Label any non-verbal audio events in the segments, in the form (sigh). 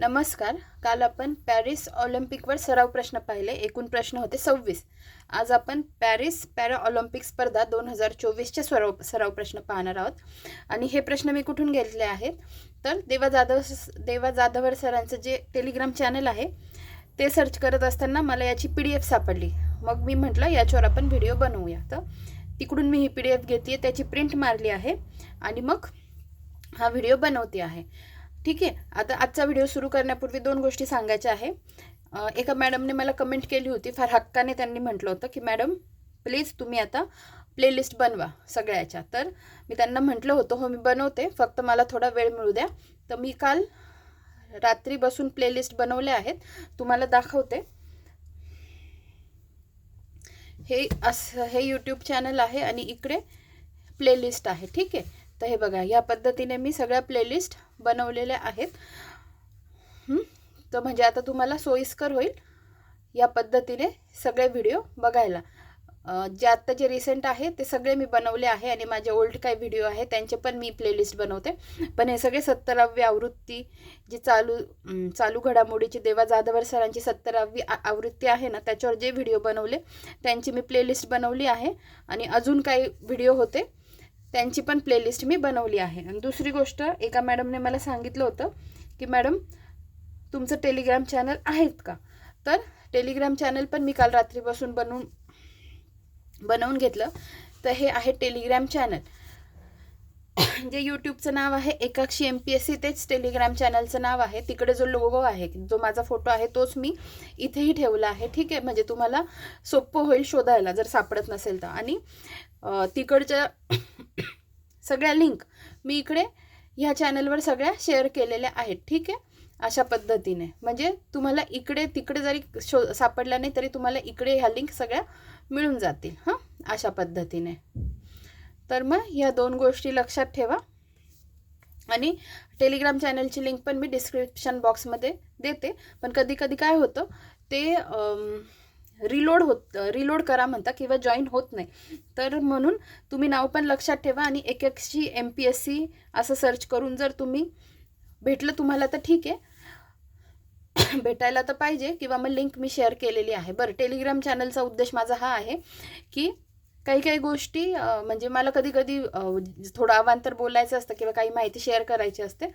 नमस्कार. काल आपण पॅरिस ऑलिम्पिकवर सराव प्रश्न पाहिले. एकूण प्रश्न होते सव्वीस. आज आपण पॅरिस पॅरा ऑलिम्पिक स्पर्धा दोन हजार चोवीसचे सराव सराव प्रश्न पाहणार आहोत. आणि हे प्रश्न मी कुठून घेतले आहेत? तर देवा जाधव देवा जाधवर सरांचं जे टेलिग्राम चॅनल आहे ते सर्च करत असताना मला याची पी डी एफ सापडली. मग मी म्हटलं याच्यावर आपण व्हिडिओ बनवूया. तर तिकडून मी ही पी डी एफ घेते त्याची प्रिंट मारली आहे. आणि मग हा व्हिडिओ बनवते आहे. ठीक आहे. आता आजचा व्हिडिओ सुरू करण्यापूर्वी दोन गोष्टी सांगायच्या आहे. एका मॅडमने मला कमेंट केली होती. फार हक्काने त्यांनी म्हटलं होतं की मॅडम प्लीज तुम्ही आता प्लेलिस्ट बनवा सगळ्याच्या. तर मी त्यांना म्हटलं होतं हो मी बनवते. फक्त मला थोडा वेळ मिळू द्या. तर मी काल रात्री बसून प्लेलिस्ट बनवल्या आहेत. तुम्हाला दाखवते. हे असं हे यूट्यूब चॅनल आहे आणि इकडे प्लेलिस्ट आहे. ठीक आहे. तर हे बघा या पद्धतीने मी सगळ्या प्लेलिस्ट बनवलेल्या आहेत. तर म्हणजे आता तुम्हाला सोयीस्कर होईल या पद्धतीने सगळे व्हिडिओ बघायला. जे आत्ता जे रिसेंट आहे ते सगळे मी बनवले आहे आणि माझे ओल्ड काही व्हिडिओ आहे त्यांचे पण मी प्लेलिस्ट बनवते. पण हे सगळे सत्तरावी आवृत्ती जी चालू चालू घडामोडीची देवा जाधवर सरांची सत्तरावी आवृत्ती आहे ना त्याच्यावर जे व्हिडिओ बनवले त्यांची मी प्लेलिस्ट बनवली आहे. आणि अजून काही व्हिडिओ होते त्यांची पण प्लेलिस्ट मी बनवली आहे. आणि दुसरी गोष्ट एका मॅडमने मला सांगितलं होतं की मॅडम तुमचं टेलिग्राम चॅनल आहेत का? तर टेलिग्राम चॅनल पण मी काल रात्रीपासून बनवून बनवून घेतलं. तर हे आहे टेलिग्राम चॅनल जे यूट्यूबचं नाव आहे Ekakshi M P S C तेच टेलिग्राम चॅनलचं नाव आहे. तिकडे जो लोगो आहे जो माझा फोटो आहे तोच मी इथेही ठेवला आहे. ठीक आहे? म्हणजे तुम्हाला सोपं होईल शोधायला जर सापडत नसेल तर. आणि तिकडच्या सगळ्या लिंक मी इकडे ह्या चॅनलवर सगळ्या शेअर केलेल्या आहेत ठीक आहे? अशा पद्धतीने. म्हणजे तुम्हाला इकडे तिकडे जरी शो सापडला नाही तरी तुम्हाला इकडे ह्या लिंक सगळ्या मिळून जातील हां? अशा पद्धतीने. तर मग ह्या दोन गोष्टी लक्षात ठेवा. आणि टेलिग्राम चॅनलची लिंक पण मी डिस्क्रिप्शन बॉक्समध्ये देते. पण कधी कधी काय होतं ते रिलोड होत रिलोड करा म्हणता किंवा जॉईन होत नाही. तर म्हणून तुम्ही नाव पण लक्षात ठेवा आणि एक एकशी एम पी एस सी असं सर्च करून जर तुम्ही भेटलं तुम्हाला तर ठीक आहे. (coughs) भेटायला तर पाहिजे किंवा मग लिंक मी शेअर केलेली आहे. बरं टेलिग्राम चॅनलचा उद्देश माझा हा आहे की काही काही गोष्टी म्हणजे मला कधी कधी थोडं अवांतर बोलायचं असतं किंवा काही माहिती शेअर करायची असते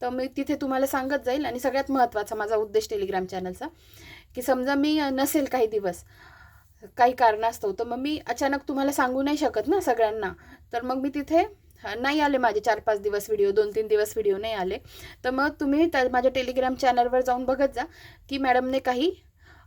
तर मी तिथे तुम्हाला सांगत जाईल. आणि सगळ्यात महत्त्वाचा माझा उद्देश टेलिग्राम चॅनलचा की समजा मी नसेल काही दिवस काही कारणास्तव तर मग मी अचानक तुम्हाला सांगू नाही शकत ना सगळ्यांना. तर मग मी तिथे नाही आले माझे चार पाच दिवस व्हिडिओ दोन तीन दिवस व्हिडिओ नाही आले. तर मग तुम्ही त्या माझ्या टेलिग्राम चॅनलवर जाऊन बघत जा की मॅडमने काही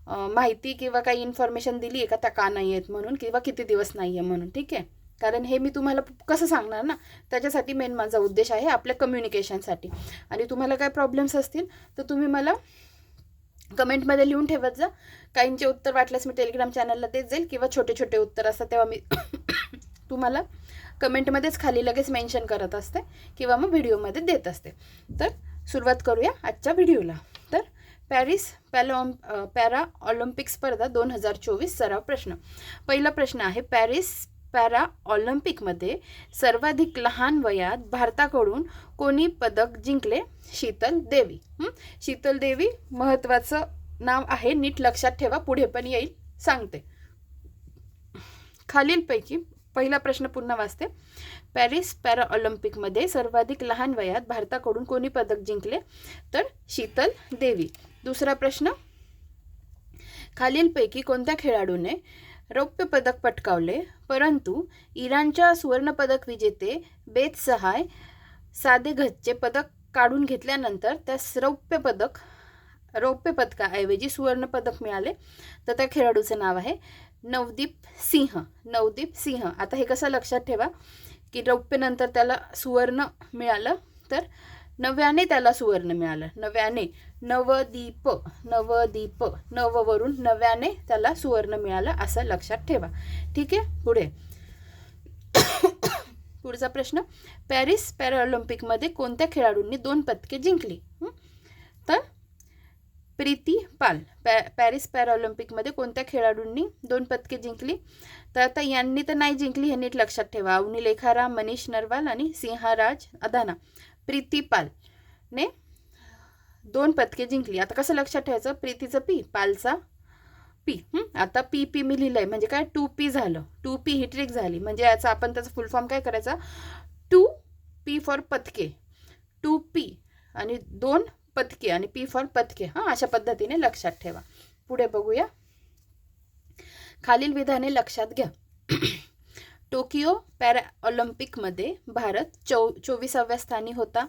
माहिती किंवा काही इन्फॉर्मेशन दिली आहे का त्या का नाही आहेत म्हणून किंवा किती दिवस नाही आहे म्हणून ठीक आहे? कारण हे मी तुम्हाला कसं सांगणार ना त्याच्यासाठी मेन माझा उद्देश आहे आपल्या कम्युनिकेशनसाठी आणि तुम्हाला काय प्रॉब्लेम्स असतील तर तुम्ही मला कमेंटमध्ये लिहून ठेवत जा. काहींचे उत्तर वाटल्यास मी टेलिग्राम चॅनलला देत जाईल किंवा छोटे छोटे उत्तर असतात तेव्हा मी (coughs) तुम्हाला कमेंटमध्येच खाली लगेच मेन्शन करत असते किंवा मग व्हिडिओमध्ये देत असते. तर सुरुवात करूया आजच्या व्हिडिओला पॅरिस पॅलॉम पॅरा ऑलिम्पिक स्पर्धा दोन हजार चोवीस सराव प्रश्न. पहिला प्रश्न आहे पॅरिस पॅरा ऑलिम्पिकमध्ये सर्वाधिक लहान वयात भारताकडून कोणी पदक जिंकले? शीतल देवी. शीतल देवी महत्त्वाचं नाव आहे नीट लक्षात ठेवा पुढे पण येईल सांगते. खालीलपैकी पहिला प्रश्न पुन्हा वाचते. पॅरिस पॅरा ऑलिम्पिकमध्ये सर्वाधिक लहान वयात भारताकडून कोणी पदक जिंकले? तर शीतल देवी. दुसरा प्रश्न. खालीलपैकी कोणत्या खेळाडूने रौप्य पदक पटकावले? परंतु इराणच्या सुवर्णपदक विजेते बेत सहाय साधे घच्चे पदक काढून घेतल्यानंतर त्यास रौप्य पदक रौप्य पदकाऐवजी सुवर्ण पदक मिळाले. तर त्या खेळाडूचं नाव आहे नवदीप सिंह. नवदीप सिंह. आता हे कसं लक्षात ठेवा की रौप्यनंतर त्याला सुवर्ण मिळालं तर नव्याने त्याला सुवर्ण मिळालं. नव्याने नवदीप नवदीप नववरून नव्याने त्याला सुवर्ण मिळालं असं लक्षात ठेवा. ठीक आहे? पुढे. (coughs) पुढचा प्रश्न. पॅरिस पॅराऑलिम्पिकमध्ये कोणत्या खेळाडूंनी दोन पदके जिंकली? तर प्रीती पाल. पॅ पॅरिस पॅराऑलिम्पिकमध्ये कोणत्या खेळाडूंनी दोन पदके जिंकली? तर आता यांनी तर नाही जिंकली हे नीट लक्षात ठेवा. अवनी लेखाराम मनीष नरवाल आणि सिंहाराज अदाना. प्रीती पाल ने दोन पदके जिंकली. आता कसं लक्षात ठेवायचं? प्रीतीचं पी पालचा पी. आता पी पी मी लिहिलंय. म्हणजे काय? टू पी झालं. टू पी ही ट्रिक झाली. म्हणजे याचा आपण त्याचा फुल फॉर्म काय करायचा? टू पी फॉर पदके. टू पी आणि दोन पदके आणि पी फॉर पदके. हां? अशा पद्धतीने लक्षात ठेवा. पुढे बघूया. खालील विधाने लक्षात घ्या. टोकियो पॅरा ऑलिम्पिकमध्ये भारत चौ चोवीसाव्या स्थानी होता.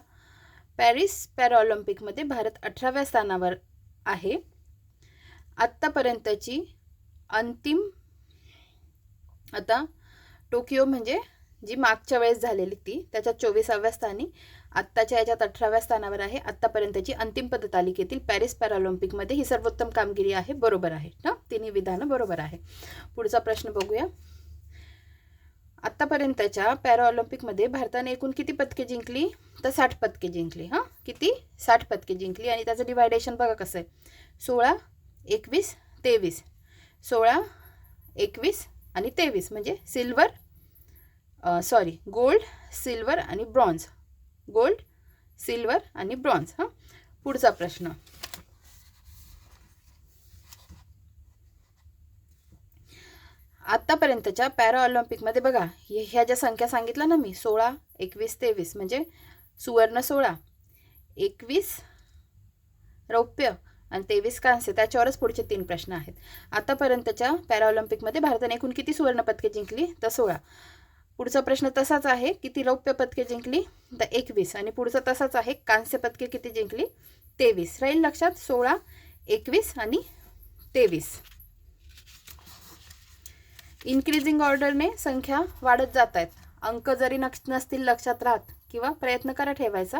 पॅरिस पॅराऑलिम्पिकमध्ये भारत अठराव्या स्थानावर आहे. आत्तापर्यंतची अंतिम आता टोकियो म्हणजे जी मागच्या वेळेस झालेली ती त्याच्यात चोवीसाव्या स्थानी आत्ताच्या याच्यात अठराव्या स्थानावर आहे. आत्तापर्यंतची अंतिम पदतालिकेतील पॅरिस पॅराऑलिम्पिकमध्ये ही सर्वोत्तम कामगिरी आहे. बरोबर आहे ना? तिन्ही विधानं बरोबर आहे. पुढचा प्रश्न बघूया. आत्तापर्यंतच्या पॅराऑलिम्पिकमध्ये भारताने एकूण किती पदके जिंकली? तर साठ पदके जिंकली हां? किती? साठ पदके जिंकली. आणि त्याचं डिवायडेशन बघा कसं आहे. सोळा एकवीस तेवीस. सोळा एकवीस आणि तेवीस. म्हणजे सिल्वर सॉरी गोल्ड सिल्वर आणि ब्रॉन्झ गोल्ड सिल्वर आणि ब्रॉन्झ हां? पुढचा प्रश्न. आत्तापर्यंतच्या पॅराऑलिम्पिकमध्ये बघा हे- ह्या ज्या संख्या सांगितल्या ना मी सोळा एकवीस तेवीस म्हणजे सुवर्ण सोळा एकवीस रौप्य आणि तेवीस कांस्य त्याच्यावरच पुढचे तीन प्रश्न आहेत. आतापर्यंतच्या पॅराऑलिम्पिकमध्ये भारताने एकूण किती सुवर्णपदके जिंकली? तर सोळा. पुढचा प्रश्न तसाच आहे किती रौप्य पदके जिंकली? तर एकवीस. आणि पुढचा तसाच आहे कांस्य पदके किती जिंकली? तेवीस. राहील लक्षात? सोळा एकवीस आणि तेवीस. इन्क्रीजिंग ऑर्डरने संख्या वाढत जात आहेत. अंक जरी नक्ष नसतील लक्षात राहत किंवा प्रयत्न करा ठेवायचा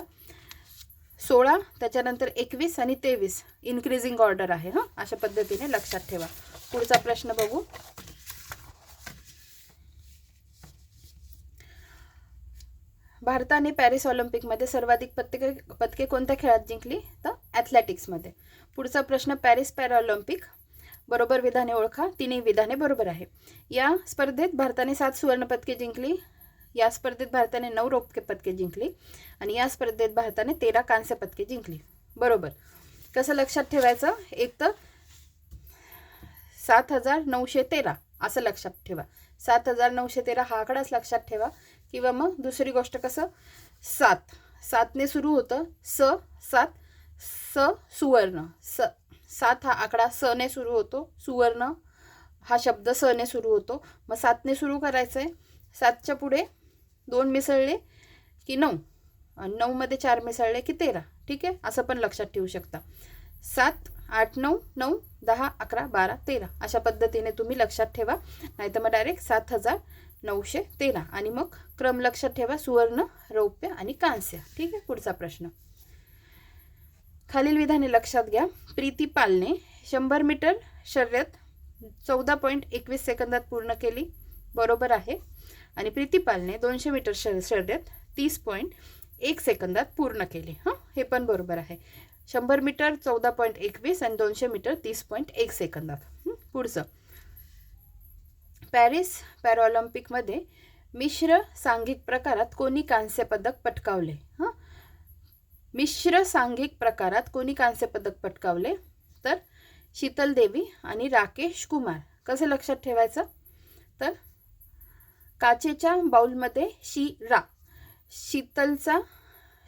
सोळा त्याच्यानंतर एकवीस आणि तेवीस इन्क्रीजिंग ऑर्डर आहे हां? अशा पद्धतीने लक्षात ठेवा. पुढचा प्रश्न बघू. भारताने पॅरिस ऑलिम्पिकमध्ये सर्वाधिक पदके पदके कोणत्या खेळात जिंकली? तर ॲथलेटिक्समध्ये पुढचा प्रश्न पॅरिस पॅराऑलिम्पिक बरोबर विधाने ओळखा तिन्ही विधाने बरोबर आहे. या स्पर्धेत भारताने सात सुवर्णपदके जिंकली या स्पर्धेत भारताने नऊ रौप्य पदके जिंकली आणि या स्पर्धेत भारताने तेरा कांस्य पदके जिंकली. बरोबर. कसं लक्षात ठेवायचं? एक तर सात हजार नऊशे तेरा असं लक्षात ठेवा. सात हजार नऊशे तेरा हा आकडाच लक्षात ठेवा. किंवा मग दुसरी गोष्ट कसं? सात. सातने सुरू होतं स सात स सुवर्ण. स सात हा आकडा सने सुरू होतो सुवर्ण हा शब्द सने सुरू होतो. मग सातने सुरू करायचं आहे सातच्या पुढे दोन मिसळले की नऊ. आणि नऊमध्ये चार मिसळले की तेरा. ठीक आहे? असं पण लक्षात ठेवू शकता. सात आठ नऊ नऊ दहा अकरा बारा तेरा. अशा पद्धतीने तुम्ही लक्षात ठेवा. नाहीतर मग डायरेक्ट सात हजार नऊशे तेरा. आणि मग क्रम लक्षात ठेवा. सुवर्ण रौप्य आणि कांस्य. ठीक आहे? पुढचा प्रश्न. खालील विधाने लक्षात घ्या. प्रीती पालने शंभर मीटर शर्यत चौदा पॉईंट एकवीस सेकंदात पूर्ण केली. बरोबर आहे. आणि प्रीती पालने दोनशे मीटर शर शर्यत तीस पॉईंट एक सेकंदात पूर्ण केली. हां? हे पण बरोबर आहे. शंभर मीटर चौदा पॉईंट एकवीस आणि दोनशे मीटर तीस पॉईंट एक सेकंदात. पुढचं. पॅरिस पॅराऑलिम्पिकमध्ये मिश्र सांघिक प्रकारात कोणी कांस्य पदक पटकावले? हां? मिश्र सांघिक प्रकारात कोणी कांस्य पदक पटकावले? तर शीतल देवी आणि राकेश कुमार. कसं लक्षात ठेवायचं? तर काचेच्या बाउलमध्ये शी रा. शीतलचा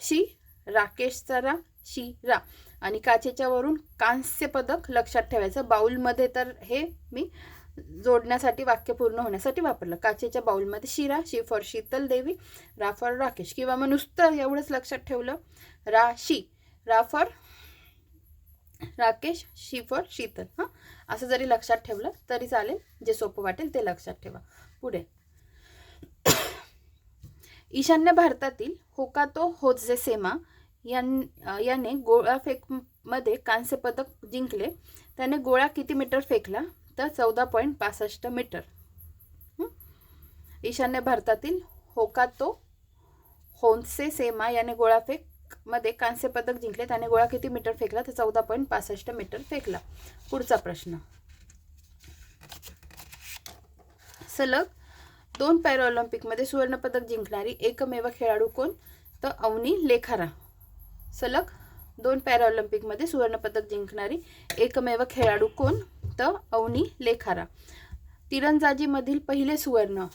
शी राकेशचा रा शी रा. आणि काचेच्या वरून कांस्य पदक लक्षात ठेवायचं. बाउलमध्ये तर हे मी जोडण्यासाठी वाक्य पूर्ण होण्यासाठी वापरलं. काचेच्या बाउलमध्ये शिरा शी फॉर शीतल देवी रा फॉर राकेश. किंवा मग नुसतं एवढंच लक्षात ठेवलं राशी. रा फॉर राकेश शी फॉर शीतल. हां? असं जरी लक्षात ठेवलं तरी चालेल. जे सोपं वाटेल ते लक्षात ठेवा. पुढे. (coughs) ईशान्य भारतातील होकातो होत्झे सेमा याने याने गोळाफेकमध्ये कांस्य पदक जिंकले. त्याने गोळा किती मीटर फेकला? तर चौदा पॉईंट पासष्ट मीटर. ईशान्य भारतातील होकातो होन्से सेमा याने गोळाफेक मध्ये कांस्य पदक जिंकले त्याने गोळा किती मीटर फेकला? तर चौदा पॉईंट पासष्ट मीटर फेकला. पुढचा प्रश्न. सलग दोन पॅराऑलिम्पिकमध्ये सुवर्णपदक जिंकणारी एकमेव खेळाडू कोण? तर अवनी लेखारा. सलग दोन पॅराऑलिम्पिकमध्ये सुवर्णपदक जिंकणारी एकमेव खेळाडू कोण? तर अवनी लेखारा. तिरंदाजीमधील पहिले सुवर्ण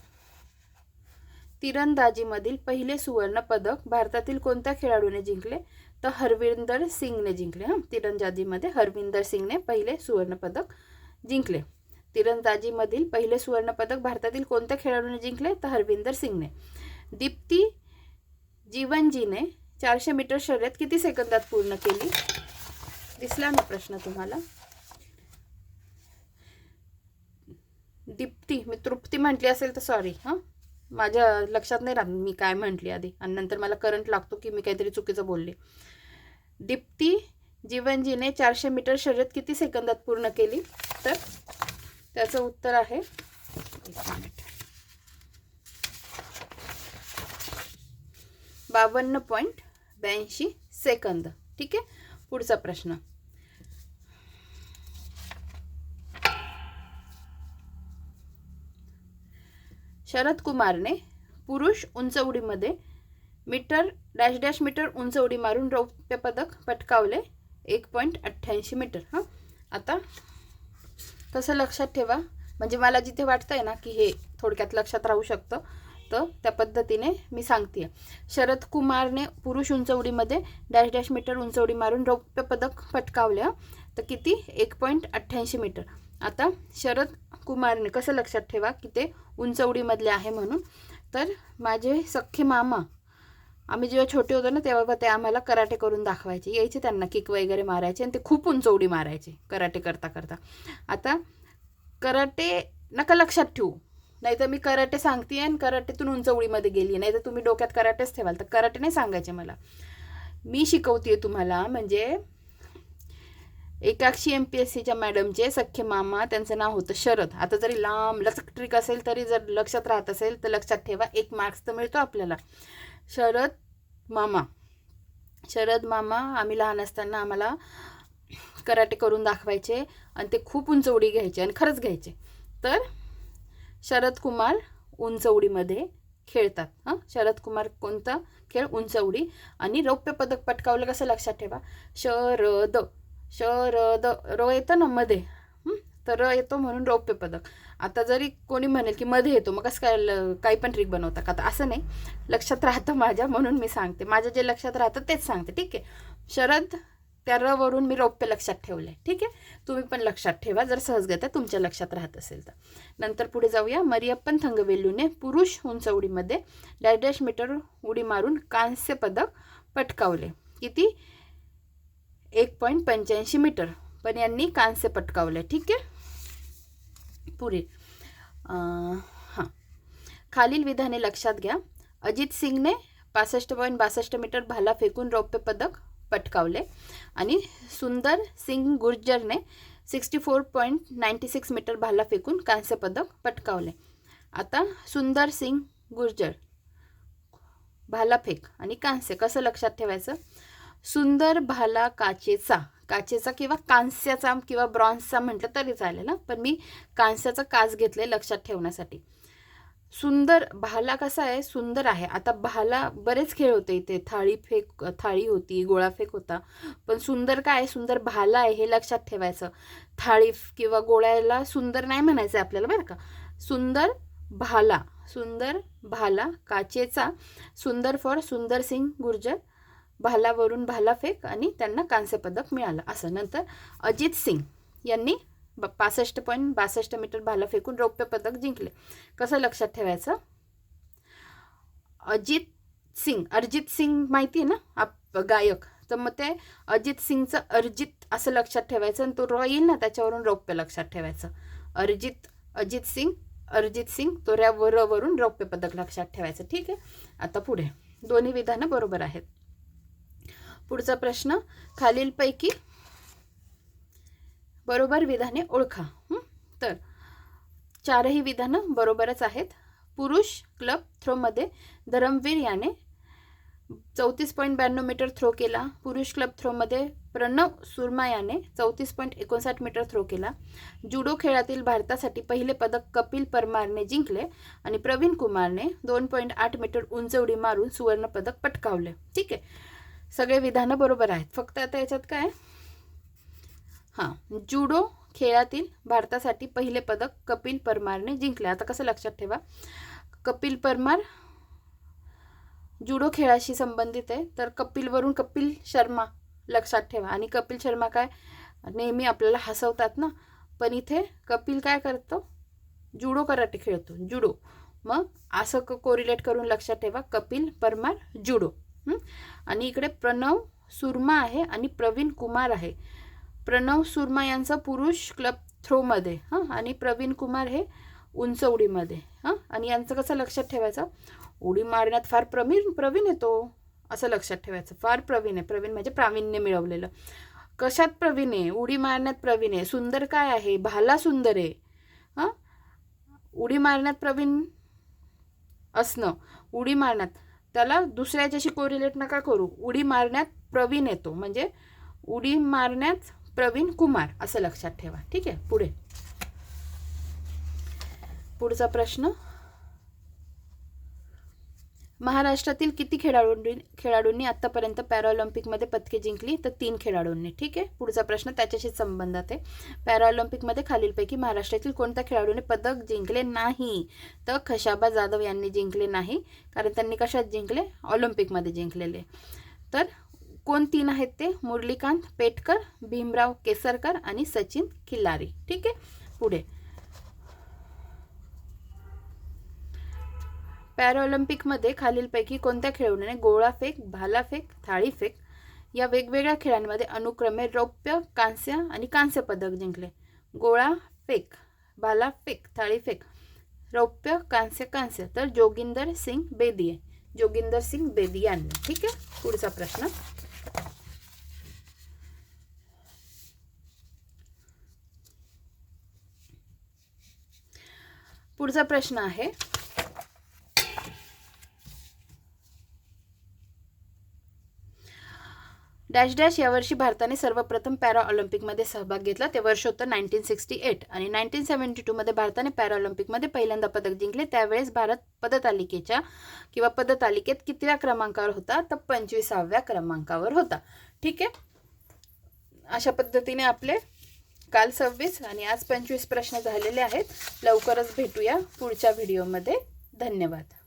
तिरंदाजीमधील पहिले सुवर्ण पदक भारतातील कोणत्या खेळाडूने जिंकले? तर हरविंदर सिंगने जिंकले हां. तिरंदाजीमध्ये हरविंदर सिंगने पहिले सुवर्ण पदक जिंकले. तिरंदाजीमधील पहिले सुवर्ण पदक भारतातील कोणत्या खेळाडूने जिंकले? तर हरविंदर सिंगने. दीप्ती जीवनजीने चारशे मीटर शर्यत किती सेकंदात पूर्ण केली? दिसला ना प्रश्न तुम्हाला? दीप्ती मी तृप्ती म्हटली असेल तर सॉरी हां. माझ्या लक्षात नाही राहत मी काय म्हटली आधी. आणि नंतर मला करंट लागतो की मी काहीतरी चुकीचं बोलले. दीप्ती जीवनजीने चारशे मीटर शर्यत किती सेकंदात पूर्ण केली? तर त्याचं उत्तर आहे बावन्न पॉईंट ब्याऐंशी सेकंद. ठीक आहे? पुढचा प्रश्न. शरद कुमारने पुरुष उंच उडीमध्ये मीटर डॅश डॅश मीटर उंच उडी मारून रौप्य पदक पटकावले. एक पॉईंट अठ्ठ्याऐंशी मीटर हां. आता कसं लक्षात ठेवा. म्हणजे मला जिथे वाटतं आहे ना की हे थोडक्यात लक्षात राहू शकतं तर त्या पद्धतीने मी सांगते शरद कुमारने पुरुष उंच उडीमध्ये डॅश डॅश मीटर उंच उडी मारून रौप्य पदक पटकावले तर किती? एक पॉईंट अठ्ठ्याऐंशी मीटर. आता शरद कुमारने कसं लक्षात ठेवा की ते उंचवडीमधले आहे म्हणून. तर माझे सख्खे मामा आम्ही जेव्हा छोटे होतो ना तेव्हा ते आम्हाला कराटे करून दाखवायचे. यायचे त्यांना किक वगैरे मारायचे आणि ते खूप उंच उडी मारायचे कराटे करता करता. आता कराटे नका लक्षात ठेवू. नाही तर मी कराटे सांगते आणि कराटेतून उंच उडीमध्ये गेली नाही तर तुम्ही डोक्यात कराटेच ठेवाल. तर कराटे नाही सांगायचे मला. मी शिकवते तुम्हाला म्हणजे एकाक्षी एम पी एस सीच्या मॅडमचे सख्खे मामा त्यांचं नाव होतं शरद. आता जरी लांब लचक ट्रिक असेल तरी जर लक्षात राहत असेल तर लक्षात ठेवा एक मार्क्स तर मिळतो आपल्याला. शरद मामा. शरद मामा आम्ही लहान असताना आम्हाला कराटे करून दाखवायचे आणि ते खूप उंच उडी घ्यायचे आणि खरंच घ्यायचे. तर शरद कुमार उंच उडीमध्ये खेळतात. हां? शरद कुमार कोणता? खेळ उंच उडी. आणि रौप्य पदक पटकावलं कसं लक्षात ठेवा? शरद श र द र येतं ना मध्ये. तर र येतो म्हणून रौप्य पदक. आता जरी कोणी म्हणेल की मध्ये येतो मग कसं काय ल- काही पण ट्रिक बनवता का? तर असं नाही. लक्षात राहतं माझ्या म्हणून मी सांगते. माझ्या जे लक्षात राहतं तेच सांगते ठीक आहे? शरद त्या र वरून मी रौप्य लक्षात ठेवले ठीक आहे? तुम्ही पण लक्षात ठेवा जर सहजगत्या तुमच्या लक्षात राहत असेल तर. नंतर पुढे जाऊया. मरियप्पन थंगवेलूने पुरुष उंच उडीमध्ये डॅश डॅश मीटर उडी मारून कांस्य पदक पटकावले. किती? एक पॉईंट पंच्याऐंशी मीटर. पण यांनी कांस्य पटकावले ठीक आहे? पुढे. हां. खालील विधाने लक्षात घ्या. अजित सिंगने पासष्ट पॉईंट बासष्ट मीटर भाला फेकून रौप्य पदक पटकावले आणि Sundar Singh गुर्जरने sixty four point ninety six metre भाला फेकून कांस्य पदक पटकावले. आता सुंदर सिंग गुर्जर भालाफेक आणि कांस्य कसं लक्षात ठेवायचं? सुंदर भाला काचेचा काचेचा किंवा कांस्याचा किंवा ब्रॉन्झचा म्हटलं तरी चालेल ना पण मी कांस्याचा काच घेतले लक्षात ठेवण्यासाठी. सुंदर भाला कसा आहे? सुंदर आहे. आता भाला बरेच खेळ होते इथे. थाळी फेक थाळी होती गोळाफेक होता. पण सुंदर काय आहे? सुंदर भाला आहे हे लक्षात ठेवायचं. थाळी किंवा गोळ्याला सुंदर नाही म्हणायचं आहे आपल्याला बरं का? सुंदर भाला सुंदर भाला काचेचा सुंदर फॉर सुंदर सिंग गुर्जर. भालावरून भालाफेक आणि त्यांना कांस्य पदक मिळालं. असं. नंतर अजित सिंग यांनी ब पासष्ट पॉईंट बासष्ट मीटर भाला फेकून रौप्य पदक जिंकले. कसं लक्षात ठेवायचं? अजित सिंग अरिजित सिंग माहिती आहे ना? आप गायक. तर मग ते अजित सिंगचं अरजित असं लक्षात ठेवायचं आणि तो र येईल ना त्याच्यावरून रौप्य लक्षात ठेवायचं. अरजित अजित सिंग अरिजित सिंग तो र वरून रौप्य पदक लक्षात ठेवायचं. ठीक आहे? आता पुढे. दोन्ही विधानं बरोबर आहेत. पुढचा प्रश्न खालीलपैकी बरोबर विधाने ओळखा. तर चारही विधानं बरोबरच आहेत. पुरुष क्लब थ्रोमध्ये धरमवीर याने चौतीस पॉईंट ब्याण्णव मीटर थ्रो केला. पुरुष क्लब थ्रोमध्ये प्रणव सुरमा याने चौतीस पॉईंट एकोणसाठ मीटर थ्रो केला. जुडो खेळातील भारतासाठी पहिले पदक कपिल परमारने जिंकले आणि प्रवीण कुमारने दोन पॉईंट आठ मीटर उंच उडी मारून सुवर्णपदक पटकावले. ठीक आहे. सगळे विधानं बरोबर आहेत. फक्त आता याच्यात काय? हां जुडो खेळातील भारतासाठी पहिले पदक कपिल परमारने जिंकले. आता कसं लक्षात ठेवा? कपिल परमार जुडो खेळाशी संबंधित आहे. तर कपिलवरून कपिल शर्मा लक्षात ठेवा. आणि कपिल शर्मा काय? नेहमी आपल्याला हसवतात ना? पण इथे कपिल काय करतो? जुडो कराटे खेळतो. जुडो मग असं क कोरिलेट करून लक्षात ठेवा. कपिल परमार जुडो आणि इकडे प्रणव सुरमा आहे आणि प्रवीण कुमार आहे. प्रणव सुरमा यांचं पुरुष क्लब थ्रोमध्ये हां? आणि प्रवीण कुमार हे उंच उडीमध्ये हां? आणि यांचं कसं लक्षात ठेवायचं? उडी मारण्यात फार प्रवीण प्रवीण येतो असं लक्षात ठेवायचं. फार प्रवीण आहे. प्रवीण म्हणजे प्रावीण्य मिळवलेलं. कशात प्रवीण आहे? उडी मारण्यात प्रवीण आहे. सुंदर काय आहे? भाला सुंदर आहे. हां? उडी मारण्यात प्रवीण असणं. उडी मारण्यात त्याला दुसऱ्याच्याशी कोरिलेट नका करू. उडी मारण्यात प्रवीण येतो. म्हणजे उडी मारण्यात प्रवीण कुमार असं लक्षात ठेवा. ठीक आहे? पुढे. पुढचा प्रश्न. महाराष्ट्रातील किती खेळाडूंनी खेळाडूंनी आत्तापर्यंत पॅराऑलिम्पिकमध्ये पदके जिंकली? तर तीन खेळाडूंनी ठीक आहे? पुढचा प्रश्न त्याच्याशी संबंधात आहे. पॅराऑलिम्पिकमध्ये खालीलपैकी महाराष्ट्रातील कोणत्या खेळाडूने पदक जिंकले नाही? तर खशाबा जाधव यांनी जिंकले नाही कारण त्यांनी कशात जिंकले? ऑलिम्पिकमध्ये जिंकलेले. तर कोण तीन आहेत ते? मुरलीकांत पेटकर भीमराव केसरकर आणि सचिन खिल्लारी ठीक आहे? पुढे. पॅराऑलिम्पिकमध्ये खालीलपैकी कोणत्या खेळाडूने गोळाफेक भालाफेक थाळीफेक या वेगवेगळ्या खेळांमध्ये अनुक्रमे रौप्य कांस्य आणि कांस्य पदक जिंकले? गोळा फेक भाला फेक थाळीफेक रौप्य कांस्य कांस्य. तर जोगिंदर सिंग बेदिये. आहे जोगिंदर सिंग बेदी यांनी ठीक आहे? पुढचा प्रश्न. पुढचा प्रश्न आहे डॅश डॅश यावर्षी भारताने सर्वप्रथम पॅरा ऑलिम्पिकमध्ये सहभाग घेतला. ते वर्ष होतं नाईन्टीन सिक्स्टी एट आणि नाईन्टीन सेवन्टी टूमध्ये भारताने पॅरा ऑलिम्पिकमध्ये पहिल्यांदा पदक जिंकले. त्यावेळेस भारत पदतालिकेच्या किंवा पदतालिकेत कितव्या क्रमांकावर होता? तर पंचवीसाव्या क्रमांकावर होता. ठीक आहे? अशा पद्धतीने आपले काल सव्वीस आणि आज पंचवीस प्रश्न झालेले आहेत. लवकरच भेटूया पुढच्या व्हिडिओमध्ये धन्यवाद.